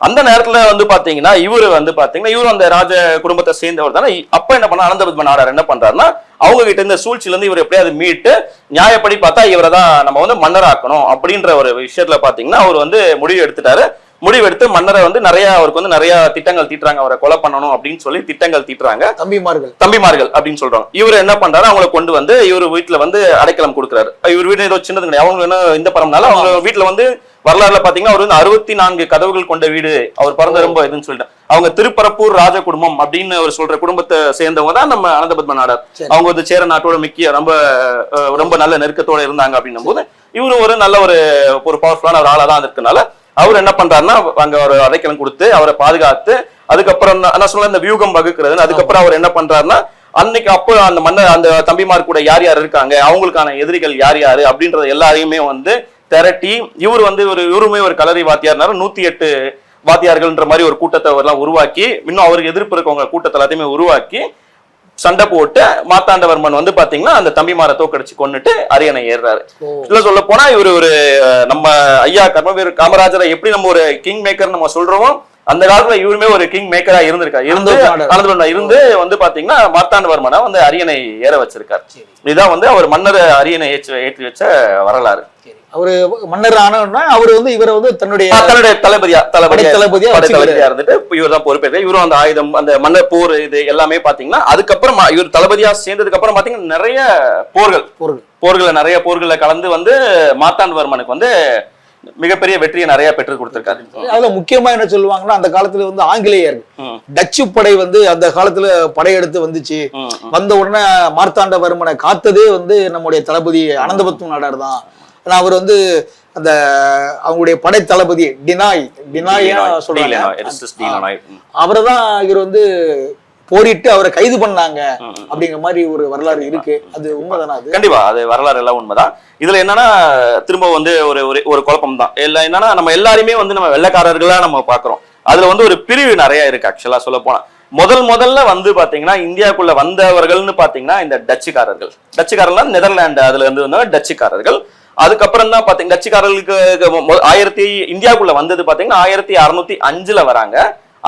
அந்த நேரத்துல வந்து பாத்தீங்கன்னா இவரு வந்து பாத்தீங்கன்னா இவரு அந்த ராஜ குடும்பத்தை சேர்ந்தவர் தானே. அப்ப என்ன பண்ண அனந்தபத்ம நாடார் என்ன பண்றாருன்னா அவங்க கிட்ட இந்த சூழ்ச்சியில இருந்து இவர் எப்படியாவது மீட்டு நியாயப்படி பார்த்தா இவரை தான் நம்ம வந்து மன்னராக்கணும் அப்படின்ற ஒரு விஷயத்துல பாத்தீங்கன்னா அவர் வந்து முடிவு எடுத்துட்டாரு. முடிவெடுத்து மன்னரை வந்து நிறைய அவருக்கு வந்து நிறைய திட்டங்கள் தீட்டுறாங்க. அவரை கொலை பண்ணணும் அப்படின்னு சொல்லி திட்டங்கள் தீட்டுறாங்க. தம்பிமார்கள். தம்பிமார்கள் அப்படின்னு சொல்றாங்க. இவர் என்ன பண்றாரு? அவங்கள கொண்டு வந்து இவர் வீட்டுல வந்து அடைக்கலம் கொடுக்குறாரு. இவர் வீடு ஏதோ சின்னது கிடையாது. அவங்க என்ன இந்த பரம்னால அவங்க வீட்டுல வந்து வரலாறுல பாத்தீங்கன்னா அவர் வந்து அறுபத்தி நான்கு கதவுகள் கொண்ட வீடு. அவர் பிறந்த ரொம்ப இதுன்னு சொல்லிட்டு. அவங்க திருப்பரப்பூர் ராஜ குடும்பம் அப்படின்னு அவர் சொல்ற குடும்பத்தை சேர்ந்தவங்க தான் நம்ம அனந்தபத்ம நாடார். அவங்க வந்து சேர நாட்டோட முக்கிய ரொம்ப ரொம்ப நல்ல நெருக்கத்தோட இருந்தாங்க அப்படின்னும் போது இவரு ஒரு நல்ல ஒரு ஒரு பவர்ஃபுல்லான ஒரு ஆளா தான் இருக்கனால அவர் என்ன பண்றாருன்னா அங்க ஒரு அடைக்கலம் கொடுத்து அவரை பாதுகாத்து அதுக்கப்புறம் நான் நான் சொன்ன இந்த வியூகம் வகுக்கிறது அதுக்கப்புறம் அவர் என்ன பண்றாருன்னா அன்னைக்கு அப்போ அந்த மன்னர் அந்த தம்பிமார் கூட யார் யார் இருக்காங்க அவங்களுக்கான எதிரிகள் யார் யாரு அப்படின்றது எல்லாரையுமே வந்து திரட்டி இவர் வந்து ஒரு இவருமே ஒரு கலரி வாத்தியார்னால நூத்தி எட்டு வாத்தியார்கள்ன்ற மாதிரி ஒரு கூட்டத்தை எல்லாம் உருவாக்கி இன்னும் அவருக்கு எதிர்ப்பு இருக்கவங்க கூட்டத்தை எல்லாத்தையுமே உருவாக்கி சண்டை போட்டு மாத்தாண்டவர்மன் வந்து பாத்தீங்கன்னா அந்த தம்பிமாரை தோக்கடிச்சு கொன்னுட்டு அரியணை ஏறுறாரு. இல்ல சொல்ல போனா இவர் ஒரு நம்ம ஐயா கர்மவீர் காமராஜரை எப்படி நம்ம ஒரு கிங் மேக்கர் நம்ம சொல்றோமோ அந்த காலத்துல இவருமே ஒரு கிங் மேக்கரா இருந்திருக்காரு. இருந்து இருந்து வந்து பாத்தீங்கன்னா மார்த்தாண்டவர்மனை வந்து அரியணை ஏற வச்சிருக்காரு. சரி. இதுதான் வந்து அவர் மன்னர் அரியணை ஏற்றி ஏற்றி வச்ச வரலாறு. அவரு மன்னர் ஆனோன்னா அவர் வந்து இவரை வந்து தன்னுடைய தன்னுடைய தளபதியா படை தளபதியா. தளபதியா இருந்துட்டு இவர் தான் பொறுப்பேற்று இவரும் அந்த ஆயுதம் அந்த மன்னர் போர் இது எல்லாமே பாத்தீங்கன்னா அதுக்கப்புறம் இவர் தளபதியா சேர்ந்ததுக்கு அப்புறம் பாத்தீங்கன்னா நிறைய போர்கள் பொருள் போர்களை நிறைய போர்களை கலந்து வந்து மாத்தாண்டவர்மனுக்கு வந்து மிகப்பெரிய வெற்றியை நிறைய பெற்று கொடுத்திருக்காரு. அதுல முக்கியமா என்ன சொல்லுவாங்கன்னா அந்த காலத்துல வந்து ஆங்கிலேயர்கள் ம், டச்சு படை வந்து அந்த காலத்துல படையெடுத்து வந்துச்சு. வந்த உடனே மார்த்தாண்டவர்மனை காத்ததே வந்து நம்முடைய தளபதி அனந்தபத்ம நாடார் தான். ஆனா அவர் வந்து அந்த அவங்களுடைய படை தளபதி டினாய் டினாயா சொல்றாங்க. அவரை தான் இவர் வந்து போரிட்டு அவரை கைது பண்ணாங்க. அப்படிங்கிற மாதிரி ஒரு வரலாறு இருக்கு. அது உண்மைதானா அது? கண்டிப்பா அது வரலாறு எல்லாம் உண்மைதான். இதுல என்னன்னா திரும்ப வந்து ஒரு ஒரு- குழப்பம் தான். எல்லாம் என்னன்னா நம்ம எல்லாருமே வந்து நம்ம வெள்ளைக்காரர்களா நம்ம பாக்குறோம். அதுல வந்து ஒரு பிரிவு நிறைய இருக்கு ஆக்சுவலா சொல்ல போனா. முதல் முதல்ல வந்து பாத்தீங்கன்னா இந்தியாக்குள்ள வந்தவர்கள்னு பாத்தீங்கன்னா இந்த டச்சுக்காரர்கள். டச்சுக்காரர்கள் நெதர்லாந்து அதுல இருந்து வந்தவங்க டச்சுக்காரர்கள். அதுக்கப்புறம் தான் பாத்தீங்க டச்சுக்காரர்களுக்கு ஆயிரத்தி இந்தியாக்குள்ள வந்தது பாத்தீங்கன்னா ஆயிரத்தி அறுநூத்தி அஞ்சுல வராங்க.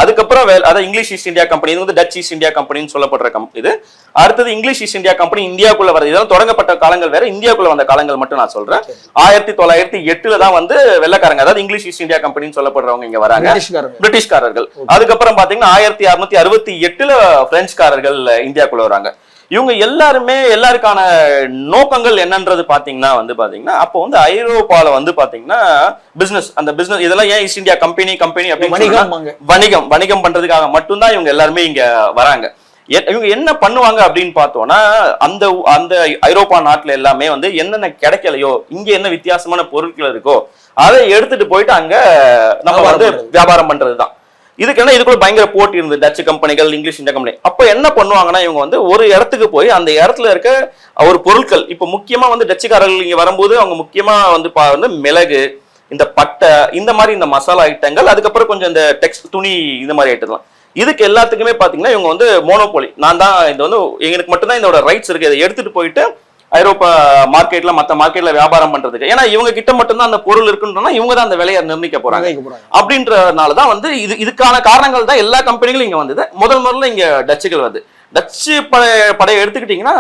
அதுக்கப்புறம் அதாவது இங்கிலீஷ் ஈஸ்ட் இந்தியா கம்பெனி இது வந்து டச் ஈஸ்ட் இந்தியா கம்பெனின்னு சொல்லப்படுற கம் இது. அடுத்தது இங்கிலீஷ் ஈஸ்ட் இந்தியா கம்பெனி இந்தியாக்குள்ள வருது இதெல்லாம் தொடங்கப்பட்ட காலங்கள் வேற இந்தியாக்குள்ள வந்த காலங்கள் மட்டும் நான் சொல்றேன். ஆயிரத்தி தொள்ளாயிரத்தி எட்டுல தான் வந்து வெள்ளக்காரங்க அதாவது இங்கிலீஷ் ஈஸ்ட் இந்தியா கம்பெனின்னு சொல்லப்படுறவங்க இங்க வராங்க. பிரிட்டிஷ்காரர்கள். அதுக்கப்புறம் பாத்தீங்கன்னா ஆயிரத்தி அறுநூத்தி அறுபத்தி எட்டுல பிரெஞ்சுக்காரர்கள் இந்தியாக்குள்ள வராங்க. இவங்க எல்லாருமே எல்லாருக்கான நோக்கங்கள் என்னன்றது பாத்தீங்கன்னா வந்து பாத்தீங்கன்னா அப்போ வந்து ஐரோப்பால வந்து பாத்தீங்கன்னா பிசினஸ் அந்த பிசினஸ் இதெல்லாம் ஏன் ஈஸ்ட் இந்தியா கம்பெனி கம்பெனி அப்படின்னு வணிகம் வணிகம் வணிகம் பண்றதுக்காக மட்டும்தான் இவங்க எல்லாருமே இங்க வராங்க. இவங்க என்ன பண்ணுவாங்க அப்படின்னு பார்த்தோம்னா அந்த அந்த ஐரோப்பா நாட்டுல எல்லாமே வந்து என்னென்ன கிடைக்கலையோ இங்க என்ன வித்தியாசமான பொருட்கள் இருக்கோ அதை எடுத்துட்டு போயிட்டு அங்க நம்ம வந்து. வியாபாரம் பண்றதுதான். இதுக்கு என்ன இதுக்குள்ள பயங்கர போட்டி இருந்தது. டச்சு கம்பெனிகள் இங்கிலீஷ் இந்த கம்பெனி அப்ப என்ன பண்ணுவாங்கன்னா இவங்க வந்து ஒரு இடத்துக்கு போய் அந்த இடத்துல இருக்க ஒரு பொருட்கள் இப்ப முக்கியமா வந்து டச்சுக்காரர்கள் இங்க வரும்போது அவங்க முக்கியமா வந்து பா- வந்து மிளகு இந்த பட்டை இந்த மாதிரி இந்த மசாலா ஐட்டங்கள் அதுக்கப்புறம் கொஞ்சம் இந்த டெக்ஸ் துணி இந்த மாதிரி ஐட்டம்லாம் இதுக்கு எல்லாத்துக்குமே பாத்தீங்கன்னா இவங்க வந்து மோனோபோலி நான் தான் இது வந்து எங்களுக்கு மட்டும்தான் இதோட ரைட்ஸ் இருக்கு. இதை எடுத்துட்டு போயிட்டு ஐரோப்பா மார்க்கெட்ல மத்த மார்க்கெட்ல வியாபாரம் பண்றதுக்கு ஏன்னா இவங்க கிட்ட மட்டும்தான் அந்த பொருள் இருக்குன்றனா இவங்க தான் அந்த விலையை நிர்ணயிக்க போறாங்க. அப்படின்றதுனால தான் வந்து இது இதுக்கான காரணங்கள் தான் எல்லா கம்பெனிகளும் இங்க வந்தது. முதல் முதல்ல இங்க டச்சுகள் வந்து டச்சு படை படையை எடுத்துக்கிட்டீங்கன்னா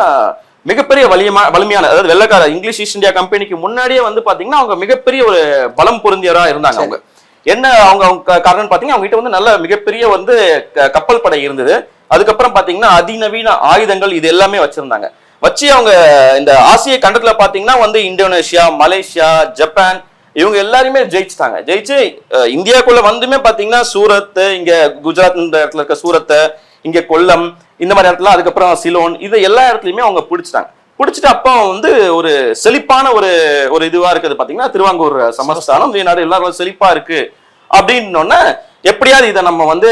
மிகப்பெரிய வலியமா வலிமையான அதாவது வெள்ளக்கார இங்கிலீஷ் ஈஸ்ட் இந்தியா கம்பெனிக்கு முன்னாடியே வந்து பாத்தீங்கன்னா அவங்க மிகப்பெரிய ஒரு பலம் பொருந்தியவரா இருந்தாங்க அவங்க. என்ன அவங்க அவங்க காரணம் பாத்தீங்கன்னா அவங்க கிட்ட வந்து நல்ல மிகப்பெரிய வந்து கப்பல் படை இருந்தது. அதுக்கப்புறம் பாத்தீங்கன்னா அதிநவீன ஆயுதங்கள் இது எல்லாமே வச்சிருந்தாங்க. வச்சு அவங்க இந்த ஆசிய கண்டத்தில் பார்த்தீங்கன்னா வந்து இந்தோனேஷியா மலேசியா ஜப்பான் இவங்க எல்லாருமே ஜெயிச்சுட்டாங்க. ஜெயிச்சு இந்தியாக்குள்ளே இந்தியாக்குள்ள வந்துமே பார்த்தீங்கன்னா சூரத் இங்க குஜராத் இந்த இடத்துல இருக்க சூரத்தை இங்க கொல்லம் இந்த மாதிரி இடத்துல அதுக்கப்புறம் சிலோன் இது எல்லா இடத்துலையுமே அவங்க பிடிச்சிட்டாங்க. பிடிச்சிட்டு அப்போ வந்து ஒரு செழிப்பான ஒரு ஒரு இதுவா இருக்குது பார்த்தீங்கன்னா திருவாங்கூர் சமஸ்தானம். நாடு எல்லாரும் செழிப்பா இருக்கு. அப்படின்னோடனே எப்படியாவது இதை நம்ம வந்து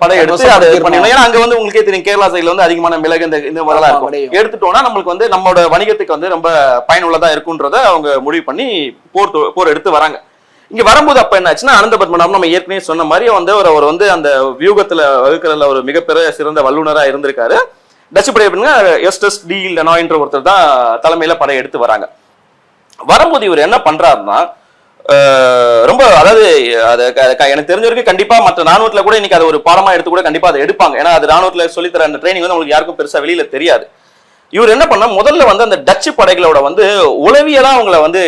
படையெடுத்து அதை வசப்படுத்திடணும். பண்ணிடணும் ஏன்னா அங்க வந்து உங்களுக்கே தெரியும் கேரளா சைடுல வந்து அதிகமான மிளகு இந்த இந்த மாதிரிலாம் இருக்கும். எடுத்துட்டோம்னா நம்மளுக்கு வந்து நம்மளோட வணிகத்துக்கு வந்து ரொம்ப பயனுள்ளதா இருக்குன்றத அவங்க முடிவு பண்ணி போர் போர் எடுத்து வராங்க. இங்க வரும்போது அப்ப என்ன ஆச்சுன்னா அனந்த பத்மநாபம் நம்ம ஏற்கனவே சொன்ன மாதிரி வந்து அவர் அவர் வந்து அந்த வியூகத்துல வகுக்கிறதுல ஒரு மிகப்பெரிய சிறந்த வல்லுனரா இருந்திருக்காரு. டச்சு படை எப்படின்னா எஸ்டஸ் டி லெனாய்ன்ற ஒருத்தர் தான் தலைமையில படை எடுத்து வராங்க. வரும்போது இவர் என்ன பண்றாருன்னா ரொம்ப அதாவது அது எனக்கு தெரிஞ்ச வரைக்கும் கண்டிப்பா மற்ற ராணுவத்துல கூட இன்னைக்கு அது ஒரு பாடமா எடுத்து கூட கண்டிப்பா அதை எடுப்பாங்க. ஏன்னா அது ராணுவத்துல சொல்லித்தர அந்த ட்ரைனிங் வந்து உங்களுக்கு யாருக்கும் பெருசா வெளியில தெரியாது. இவர் என்ன பண்ண முதல்ல வந்து அந்த டச்சு படைகளோட வந்து உளவியலா அவங்கள வந்து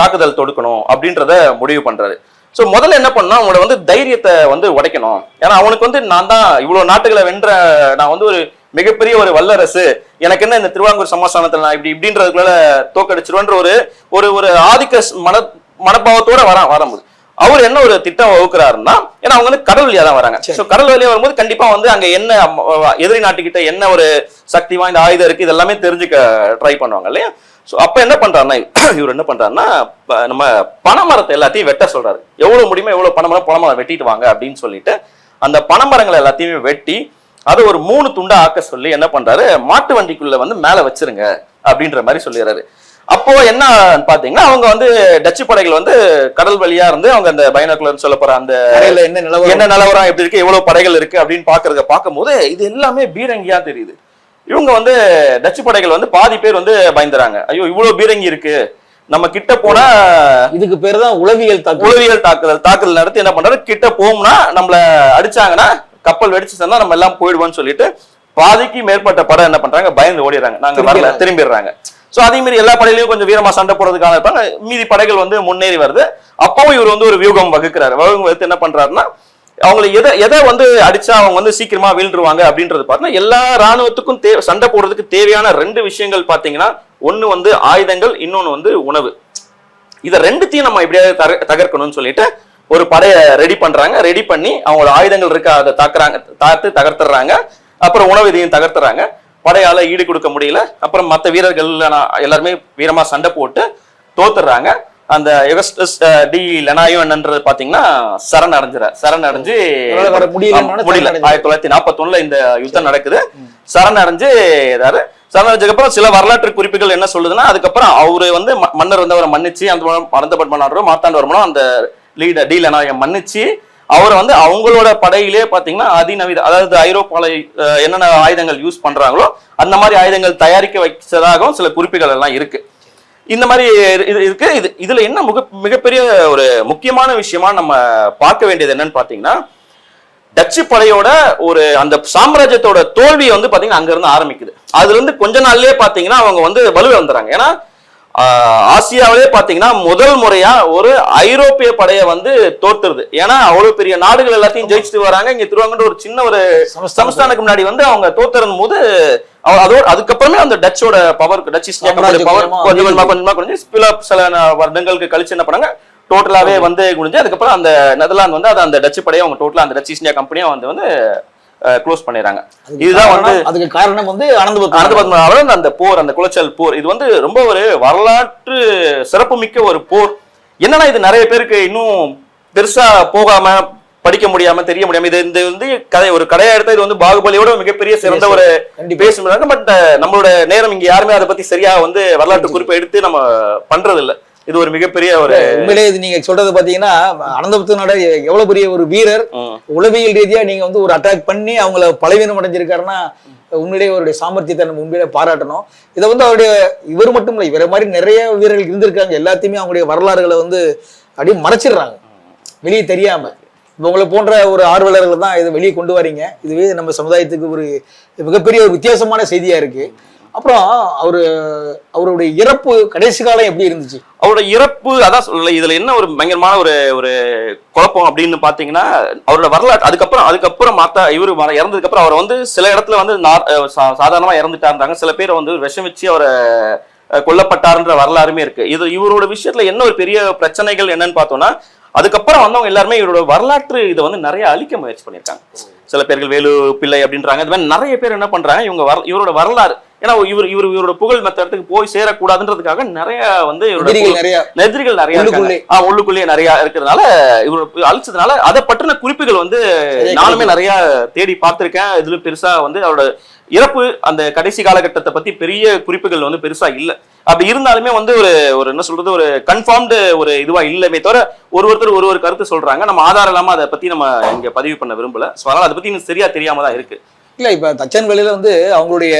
தாக்குதல் தொடுக்கணும் அப்படின்றத முடிவு பண்றாரு. ஸோ முதல்ல என்ன பண்ணா அவங்களோட வந்து தைரியத்தை வந்து உடைக்கணும். ஏன்னா அவனுக்கு வந்து நான் தான் இவ்வளவு நாட்டுகளை வென்ற நான் வந்து ஒரு மிகப்பெரிய ஒரு வல்லரசு. எனக்கு என்ன இந்த திருவாங்கூர் சமாஸ்தானத்துல நான் இப்படி இப்படின்றதுக்குள்ள தோக்கடிச்சிருவேன்ற ஒரு ஒரு ஒரு ஆதிக்க மன மனப்பாவத்தோட வர வரும்போது. அவர் என்ன ஒரு திட்டம் வகுக்கிறாருன்னா ஏன்னா அவங்க வந்து கடல் வழியா தான் வராங்க. ஸோ கடல் வழியா வரும்போது கண்டிப்பா வந்து அங்க என்ன எதிரி நாட்டுக்கிட்ட என்ன ஒரு சக்தி வாய்ந்த ஆயுதம் இருக்கு இதெல்லாமே தெரிஞ்சுக்க ட்ரை பண்ணுவாங்க இல்லையா? ஸோ அப்ப என்ன பண்றாருன்னா இவர் என்ன பண்றாருன்னா ப- நம்ம பனைமரத்தை எல்லாத்தையும் வெட்ட சொல்றாரு. எவ்வளவு முடியுமோ எவ்வளவு பனைமரம் பனைமரம் வெட்டிட்டு வாங்க அப்படின்னு சொல்லிட்டு அந்த பனைமரங்களை எல்லாத்தையுமே வெட்டி அதை ஒரு மூணு துண்டா ஆக்க சொல்லி என்ன பண்றாரு? மாட்டு வண்டிக்குள்ள வந்து மேல வச்சிருங்க அப்படின்ற மாதிரி சொல்லிடுறாரு. அப்போ என்ன பாத்தீங்கன்னா அவங்க வந்து டச்சு படைகள் வந்து கடல் வழியா இருந்து அவங்க அந்த பைனாக்குலர் சொல்ல போற அந்த என்ன நிலவரம் என்ன நிலவரம் எப்படி இருக்கு எவ்வளவு படைகள் இருக்கு அப்படின்னு பாக்குறத பார்க்கும்போது இது எல்லாமே பீரங்கியா தெரியுது. இவங்க வந்து டச்சு படைகள் வந்து பாதி பேர் வந்து பயந்துறாங்க. ஐயோ இவ்வளவு பீரங்கி இருக்கு. நம்ம கிட்ட போனா இதுக்கு பேர் தான் உளவியல் தாக்குதல். உளவியல் தாக்குதல் தாக்குதல் நடத்தி என்ன பண்றாரு? கிட்ட போகும்னா நம்மள அடிச்சாங்கன்னா கப்பல் வெடிச்சு சொன்னா நம்ம எல்லாம் போயிடுவோம்னு சொல்லிட்டு பாதிக்கு மேற்பட்ட படம் என்ன பண்றாங்க? பயந்து ஓடிடுறாங்க. நாங்க வரல திரும்பிடுறாங்க. சோ அதே மாதிரி எல்லா படையிலயும் கொஞ்சம் வீரமா சண்டை போடுறதுக்கான இருப்பாங்க மீதி படைகள் வந்து முன்னேறி வருது. அப்பவும் இவர் வந்து ஒரு வியூகம் வகுக்கிறாரு. வகுக்கும் வகுத்து என்ன பண்றாருன்னா அவங்களை எதை எதை வந்து அடிச்சா அவங்க வந்து சீக்கிரமா வீழ்ந்துருவாங்க அப்படின்றது பார்த்தீங்கன்னா எல்லா ராணுவத்துக்கும் தே சண்டை போடுறதுக்கு தேவையான ரெண்டு விஷயங்கள் பாத்தீங்கன்னா ஒண்ணு வந்து ஆயுதங்கள் இன்னொன்னு வந்து உணவு. இதை ரெண்டுத்தையும் நம்ம எப்படியாவது தக- தகர்க்கணும்னு சொல்லிட்டு ஒரு படையை ரெடி பண்றாங்க. ரெடி பண்ணி அவங்களோட ஆயுதங்கள் இருக்க அதை தாக்குறாங்க தாத்து தகர்த்துறாங்க. அப்புறம் உணவு இதையும் தகர்த்துறாங்க. படையால ஈடு கொடுக்க முடியல. அப்புறம் மற்ற வீரர்கள் எல்லாருமே வீரமா சண்டை போட்டு தோத்துறாங்க. அந்த யுகஸ்டஸ் டி லெனாயோ என்னன்றது பாத்தீங்கன்னா சரண் அடைஞ்சிட சரண் அடைஞ்சு முடியல. ஆயிரத்தி தொள்ளாயிரத்தி நாற்பத்தி இந்த யுத்தம் நடக்குது. சரண் அடைஞ்சு இதாரு. சரண் அடைஞ்சதுக்கு அப்புறம் சில வரலாற்று குறிப்புகள் என்ன சொல்லுதுன்னா அதுக்கப்புறம் அவரு வந்து மன்னர் வந்து அவரை மன்னிச்சு அந்த மறந்தபட்மனாரோ மாத்தாண்டவர்மனோ அந்த லீடர் டி லெனாயை மன்னிச்சு அவரை வந்து அவங்களோட படையிலே பார்த்தீங்கன்னா அதிநவீன அதாவது ஐரோப்பாவில் என்னென்ன ஆயுதங்கள் யூஸ் பண்ணுறாங்களோ அந்த மாதிரி ஆயுதங்கள் தயாரிக்க வச்சதாகவும் சில குறிப்புகள் எல்லாம் இருக்கு. இந்த மாதிரி இது இருக்கு இது இதுல என்ன மிக மிகப்பெரிய ஒரு முக்கியமான விஷயமா நம்ம பார்க்க வேண்டியது என்னன்னு பார்த்தீங்கன்னா டச்சு படையோட ஒரு அந்த சாம்ராஜ்யத்தோட தோல்வி வந்து பாத்தீங்கன்னா அங்க இருந்து ஆரம்பிக்குது. அதுல இருந்து கொஞ்ச நாள்லயே பாத்தீங்கன்னா அவங்க வந்து வலுவை வந்துடுறாங்க. ஏன்னா ஆசியாவிலே பாத்தீங்கன்னா முதல் முறையா ஒரு ஐரோப்பிய படையை வந்து தோத்துருது ஏன்னா அவ்வளவு பெரிய நாடுகள் எல்லாத்தையும் ஜெயிச்சுட்டு வராங்க. இங்க திருவாங்கன்ற ஒரு சின்ன ஒரு. சமஸ்தானுக்கு முன்னாடி வந்து அவங்க தோத்துறதும் போது அதோட அதுக்கப்புறமே அந்த டச்சோட பவர் டச் பவர் கொஞ்சமா கொஞ்சம் கொஞ்சமா சில வருடங்களுக்கு கழிச்சு என்ன பண்ணாங்க டோட்டலாவே வந்து குடிஞ்சு அதுக்கப்புறம் அந்த நெதர்லாந்து வந்து அது அந்த டச்சு படையை அவங்க டோட்டலா அந்த டச் இந்தியா கம்பெனியை வந்து வந்து க்ளோஸ் பண்ணிடுறாங்க. இதுதான் வந்து அதுக்கு காரணம் வந்து அனந்த அனந்த பத்மநாபன். அந்த போர் அந்த குளச்சல் போர் இது வந்து ரொம்ப ஒரு வரலாற்று சிறப்புமிக்க ஒரு போர். என்னன்னா இது நிறைய பேருக்கு இன்னும் பெருசா போகாம படிக்க முடியாம தெரிய முடியாம இது இந்த வந்து கதை ஒரு கடையா எடுத்தா இது வந்து பாகுபலியோட மிகப்பெரிய சிறந்த ஒரு பேசுறாங்க பட் நம்மளோட நேரம் இங்க யாருமே அதை பத்தி சரியா வந்து வரலாற்று குறிப்பை எடுத்து நம்ம பண்றது இல்ல இது ஒரு மிகப்பெரிய ஒரு உண்மையிலேயே இது நீங்க சொல்றது பாத்தீங்கன்னா அனந்தபுத்தனோட எவ்வளவு பெரிய ஒரு வீரர். உளவியல் ரீதியா நீங்க வந்து ஒரு அட்டாக் பண்ணி அவங்கள பலவீனம் அடைஞ்சிருக்காருன்னா உண்மையிலேயே அவருடைய சாமர்த்தியத்தை நம்ம உண்மையிலே பாராட்டணும். இதை வந்து அவருடைய இவர் மட்டும் இல்லை இவரை மாதிரி நிறைய வீரர்கள் இருந்திருக்காங்க. எல்லாத்தையுமே அவங்களுடைய வரலாறுகளை வந்து அப்படியே மறைச்சிடுறாங்க. வெளியே தெரியாம. இப்ப உங்களை போன்ற ஒரு ஆர்வலர்கள் தான் இதை வெளியே கொண்டு வரீங்க. இதுவே நம்ம சமுதாயத்துக்கு ஒரு மிகப்பெரிய ஒரு வித்தியாசமான செய்தியா இருக்கு. அப்புறம் அவரு அவருடைய இறப்பு கடைசி காலம் எப்படி இருந்துச்சு? அவரோட இறப்பு அதான் சொல்லல இதுல என்ன ஒரு பயங்கரமான ஒரு ஒரு குழப்பம் அப்படின்னு பாத்தீங்கன்னா அவரோட வரலாற்று அதுக்கப்புறம் அதுக்கப்புறம் மாத்தா இவரு இறந்ததுக்கு அப்புறம் அவர் வந்து சில இடத்துல வந்து சாதாரணமா இறந்துட்டா சா- சில பேர் வந்து விஷம் வச்சு அவரை கொல்லப்பட்டாருன்ற வரலாறுமே இருக்கு. இது இவரோட விஷயத்துல என்ன ஒரு பெரிய பிரச்சனைகள் என்னன்னு பார்த்தோம்னா அதுக்கப்புறம் வந்தவங்க எல்லாருமே இவரோட வரலாற்று இதை வந்து நிறைய அழிக்க முயற்சி பண்ணியிருக்காங்க. சில பேர்கள் வேலு பிள்ளை அப்படின்றாங்க. இது மாதிரி நிறைய பேர் என்ன பண்றாங்க இவங்க வர இவரோட வரலாறு ஏன்னா இவர் இவர் இவரோட புகழ் மற்ற இடத்துக்கு போய் சேரக்கூடாதுன்றதுக்காக நிறைய வந்து இவரோட எதிரிகள் புகழ் நிறைய உள்ளுக்குள்ளேயே நிறைய இருக்கிறதுனால இவர் அழிச்சதுனால அதை பற்றின குறிப்புகள் வந்து நானுமே நிறைய தேடி பார்த்திருக்கேன். இதுல பெருசா வந்து அவரோட இறப்பு அந்த கடைசி காலகட்டத்தை பத்தி பெரிய குறிப்புகள் வந்து பெருசா இல்ல. அப்படி இருந்தாலுமே வந்து ஒரு ஒரு என்ன சொல்றது ஒரு கன்ஃபார்ம்டு ஒரு இதுவா இல்லவே தவிர ஒரு ஒருத்தர் ஒரு ஒரு கருத்து சொல்றாங்க. நம்ம ஆதாரம் இல்லாம அதை பத்தி நம்ம இங்க பதிவு பண்ண விரும்பல. ஸோ அதனால அதை பத்தி இன்னும் சரியா தெரியாம தான் இருக்கு. இல்ல இப்ப தச்சன் வேலையில வந்து அவங்களுடைய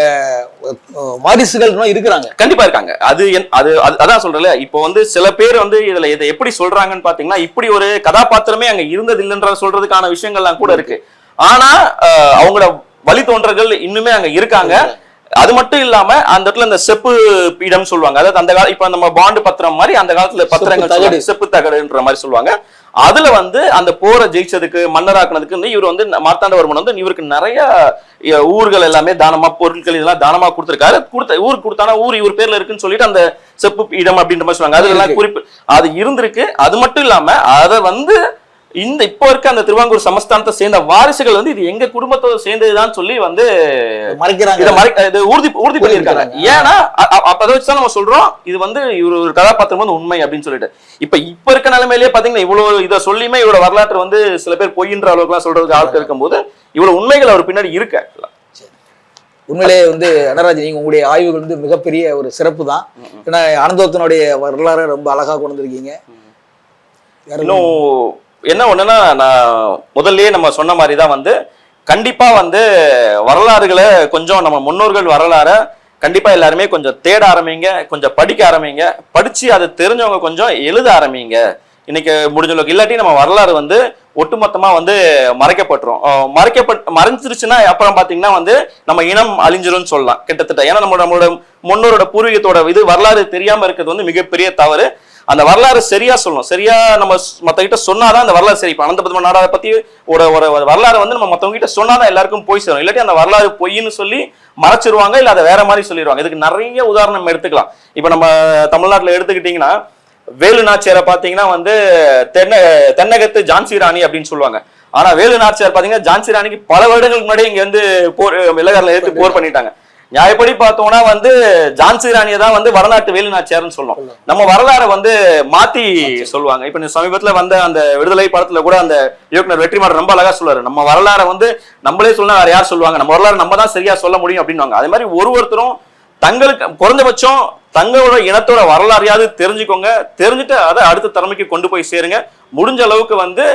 வாரிசுகள் இருக்கிறாங்க. கண்டிப்பா இருக்காங்க. அது அது அது- அதான் சொல்றேன்ல இப்போ வந்து சில பேர் வந்து இதுல இதை எப்படி சொல்றாங்கன்னு பாத்தீங்கன்னா இப்படி ஒரு கதாபாத்திரமே அங்க இருந்தது இல்லைன்ற சொல்றதுக்கான விஷயங்கள்லாம் கூட இருக்கு. ஆனா அவங்களோட வழித்தோன்றர்கள் இன்னுமே அங்க இருக்காங்க. அது மட்டும் இல்லாம அந்த இடத்துல இந்த செப்பு பீடம் சொல்லுவாங்க. அதாவது அந்த கால இப்ப நம்ம பாண்டு பத்திரம் மாதிரி அந்த காலத்துல பத்திரங்கள். செப்பு தகடுன்ற மாதிரி சொல்லுவாங்க. அதுல வந்து அந்த போரை ஜெயிச்சதுக்கு மன்னராக்குனதுக்கு வந்து இவர் வந்து மார்த்தாண்டவர்மன் வந்து இவருக்கு நிறைய ஊர்கள் எல்லாமே தானமா பொருட்கள் இதெல்லாம் தானமா கொடுத்திருக்காரு. கொடுத்த ஊருக்கு கொடுத்தானா ஊர் இவர் பேர்ல இருக்குன்னு சொல்லிட்டு அந்த செப்பு இடம் அப்படின்ற மாதிரி சொல்லுவாங்க. அதுல எல்லாம். குறிப்பு அது இருந்திருக்கு. அது மட்டும் இல்லாம அதை வந்து இந்த இப்போ இருக்க அந்த திருவாங்கூர் சமஸ்தானத்தை சேர்ந்த வாரிசுகள் வந்து இது எங்க குடும்பத்தோட சேர்ந்ததுதான் சொல்லி வந்து மறைக்கிறாங்க. இதை உறுதி உறுதி பண்ணியிருக்காங்க. ஏன்னா அதை வச்சு தான் நம்ம சொல்றோம். இது வந்து இவர் ஒரு கதாபாத்திரம் வந்து உண்மை அப்படின்னு சொல்லிட்டு. இப்ப இப்ப இருக்க நிலைமையிலேயே பாத்தீங்கன்னா இவ்வளவு இதை சொல்லியுமே இவரோட வரலாற்று வந்து சில பேர் பொய்ன்ற அளவுக்குலாம் சொல்றதுக்கு ஆட்கள் இருக்கும்போது இவ்வளவு உண்மைகள் அவர் பின்னாடி இருக்கு. actually. உண்மையிலே வந்து அனராஜ் நீங்க உங்களுடைய ஆய்வுகள் வந்து மிகப்பெரிய ஒரு சிறப்பு தான் ஏன்னா அனந்தோத்தனுடைய வரலாறை ரொம்ப அழகா கொண்டு வந்திருக்கீங்க. இன்னும் என்ன ஒன்றுன்னா நான் முதல்லயே நம்ம சொன்ன மாதிரி தான் வந்து கண்டிப்பாக வந்து வரலாறுகளை கொஞ்சம் நம்ம முன்னோர்கள் வரலாற கண்டிப்பாக எல்லாருமே கொஞ்சம் தேட ஆரம்பிங்க கொஞ்சம் படிக்க ஆரம்பிங்க. படித்து அதை தெரிஞ்சவங்க கொஞ்சம் எழுத ஆரம்பிங்க. இன்னைக்கு முடிஞ்ச அளவுக்கு. இல்லாட்டி நம்ம வரலாறு வந்து ஒட்டுமொத்தமாக வந்து மறைக்கப்பட்டுரும். மறைக்கப்பட் மறைஞ்சிருச்சுன்னா அப்புறம் பார்த்தீங்கன்னா வந்து நம்ம இனம் அழிஞ்சிரும்னு சொல்லலாம். கிட்டத்தட்ட. ஏன்னா நம்ம நம்மளோட முன்னோரோட பூர்வீகத்தோட இது வரலாறு தெரியாமல் இருக்கிறது வந்து மிகப்பெரிய தவறு. அந்த வரலாறு சரியா சொல்லணும். சரியா நம்ம ஸ்- மத்த கிட்ட சொன்னாதான் அந்த வரலாறு சரி. இப்ப அனந்த பத்ம நாடாரை பத்தி ஒரு ஒரு வரலாறு வந்து நம்ம மத்தவங்க கிட்ட சொன்னாதான் எல்லாருக்கும் போய் சேரும். இல்லாட்டி அந்த வரலாறு பொய்ன்னு சொல்லி மறைச்சிருவாங்க இல்ல அதை வேற மாதிரி சொல்லிடுவாங்க இதுக்கு நிறைய உதாரணம் எடுத்துக்கலாம். இப்ப நம்ம தமிழ்நாட்டுல எடுத்துக்கிட்டீங்கன்னா வேலு நாச்சியாரை பாத்தீங்கன்னா வந்து தென்ன தென்னகத்து ஜான்சி ராணி அப்படின்னு சொல்லுவாங்க. ஆனா வேலு நாச்சியார் பாத்தீங்கன்னா ஜான்சி ராணிக்கு பல வருடங்களுக்கு முன்னாடி இங்க வந்து போர் வெள்ளக்காரில் எடுத்து போர் பண்ணிட்டாங்க. நியாயப்படி பார்த்தோம்னா வந்து ஜான்சி ராணியை தான் வந்து வரலாற்று வேலு நாச்சியார்னு சொல்லுவோம் நம்ம வரலாறை வந்து மாத்தி சொல்லுவாங்க. இப்ப இந்த சமீபத்துல வந்த அந்த விடுதலை படத்துல கூட அந்த இயக்குனர் வெற்றிமாறன் ரொம்ப அழகா சொல்லுவாரு. நம்ம வரலாறை வந்து நம்மளே சொன்னா வேற யார் சொல்லுவாங்க? நம்ம வரலாறு நம்ம தான் சரியா சொல்ல முடியும் அப்படின்னுவாங்க. அதே மாதிரி ஒரு ஒருத்தரும் தங்களுக்கு குறைந்தபட்சம் தங்களோட இனத்தோட வரலாறையாவது தெரிஞ்சுக்கோங்க. தெரிஞ்சுட்டு அதை அடுத்த தலைமைக்கு கொண்டு போய் சேருங்க. முடிஞ்ச அளவுக்கு வந்து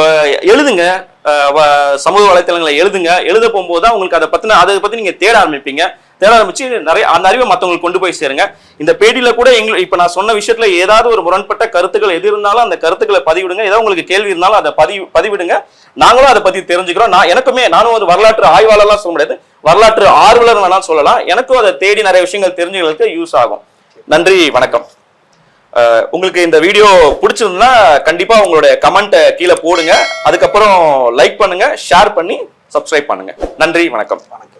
எழுதுங்க. வ- சமூக வலைத்தளங்களை எழுதுங்க. எழுத போகும்போது தான் உங்களுக்கு அதை பற்றின அதை பற்றி நீங்கள் தேட ஆரம்பிப்பீங்க. தேட ஆரம்பிச்சு நிறைய அந்த அறிவை மற்றவங்களுக்கு கொண்டு போய் சேருங்க. இந்த பேட்டியில் கூட எங்க இப்போ நான் சொன்ன விஷயத்துல ஏதாவது ஒரு முரண்பட்ட கருத்துக்கள் எது இருந்தாலும் அந்த கருத்துக்களை பதிவிடுங்க. ஏதாவது உங்களுக்கு கேள்வி இருந்தாலும் அதை பதிவு பதிவிடுங்க. நாங்களும் அதை பற்றி தெரிஞ்சுக்கிறோம். நான் எனக்குமே நானும் ஒரு வரலாற்று ஆய்வாளர்லாம் சொல்ல முடியாது. வரலாற்று ஆர்வலர் வேணாலும் சொல்லலாம். எனக்கும் அதை தேடி நிறைய விஷயங்கள் தெரிஞ்சுக்கிறதுக்கு யூஸ் ஆகும். நன்றி வணக்கம். உங்களுக்கு இந்த வீடியோ பிடிச்சிருந்தா கண்டிப்பா உங்களுடைய கமெண்ட்டை கீழே போடுங்க. அதுக்கப்புறம் லைக் பண்ணுங்க ஷேர் பண்ணி சப்ஸ்கிரைப் பண்ணுங்க. நன்றி வணக்கம் வணக்கம்.